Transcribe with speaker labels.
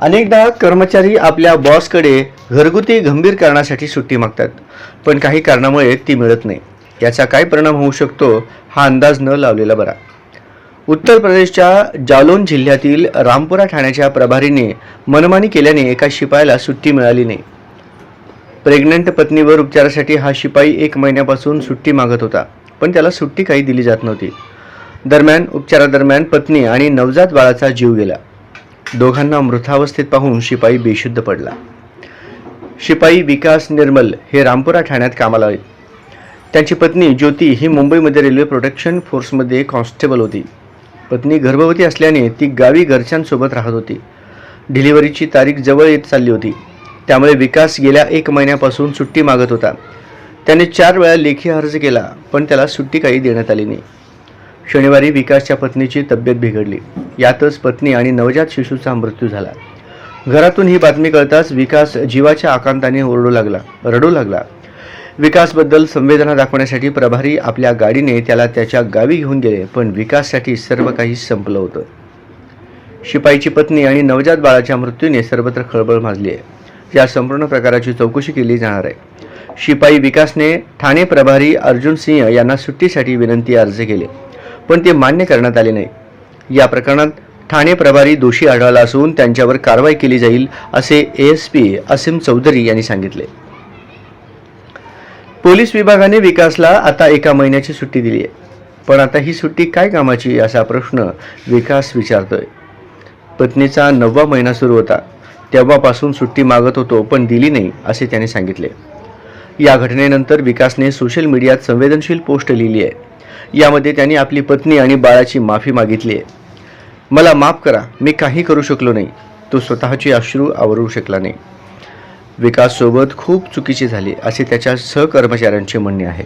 Speaker 1: अनेकदा कर्मचारी आपल्या बॉसकडे घरगुती गंभीर कारणासाठी सुट्टी मागतात पण काही कारणामुळे ती मिळत नाही. याचा काय परिणाम होऊ शकतो हा अंदाज न लावलेला बरा. उत्तर प्रदेशच्या जालोन जिल्ह्यातील रामपुरा ठाण्याच्या प्रभारीने मनमानी केल्याने एका शिपायाला सुट्टी मिळाली नाही. प्रेग्नंट पत्नीवर उपचारासाठी हा शिपाई एक महिन्यापासून सुट्टी मागत होता पण त्याला सुट्टी काही दिली जात नव्हती. दरम्यान उपचारादरम्यान पत्नी आणि नवजात बाळाचा जीव गेला. दोघांना मृतावस्थेत पाहून शिपाई बेशुद्ध पडला. शिपाई विकास निर्मल हे रामपुरा ठाण्यात कामाला आहेत. त्यांची पत्नी ज्योती ही मुंबईमध्ये रेल्वे प्रोटेक्शन फोर्समध्ये कॉन्स्टेबल होती. पत्नी गर्भवती असल्याने ती गावी घरच्यांसोबत राहत होती. डिलिव्हरीची तारीख जवळ येत चालली होती. त्यामुळे विकास गेल्या एक महिन्यापासून सुट्टी मागत होता. त्याने चार वेळा लेखी अर्ज केला पण त्याला सुट्टी काही देण्यात आली नाही. शनिवारी विकासच्या पत्नीची तब्येत बिघडली. यातच पत्नी आणि नवजात शिशूचा मृत्यू झाला. घरातून ही बातमी कळताच विकास जीवाच्या आकांताने ओरडू लागला रडू लागला. विकासबद्दल संवेदना दाखवण्यासाठी प्रभारी आपल्या गाडीने त्याला त्याच्या गावी घेऊन गेले पण विकाससाठी सर्व काही संपलं होतं. शिपाईची पत्नी आणि नवजात बाळाच्या मृत्यूने सर्वत्र खळबळ माजली आहे या संपूर्ण प्रकाराची चौकशी केली जाणार आहे. शिपाई विकासने ठाणे प्रभारी अर्जुन सिंह यांना सुट्टीसाठी विनंती अर्ज केले. पण ते मान्य करण्यात आले नाही. या प्रकरणात ठाणे प्रभारी दोषी आढळला असून त्यांच्यावर कारवाई केली जाईल असे एस पी असीम चौधरी यांनी सांगितले. पोलीस विभागाने विकासला आता एका महिन्याची सुट्टी दिली आहे. पण आता ही सुट्टी काय कामाची असा प्रश्न विकास विचारतोय. पत्नीचा नववा महिना सुरू होता. तेव्हापासून सुट्टी मागत होतो पण दिली नाही असे त्याने सांगितले. या घटनेनंतर विकासने सोशल मीडियात संवेदनशील पोस्ट लिहिली आहे. यामध्ये त्यांनी आपली पत्नी आणि बाळाची माफी मागितली आहे. मला माफ करा मी काही करू शकलो नाही. तो स्वतःची अश्रू आवरू शकला नाही. विकाससोबत खूप चुकीचे झाले असे त्याच्या सहकर्मचाऱ्यांचे म्हणणे आहे.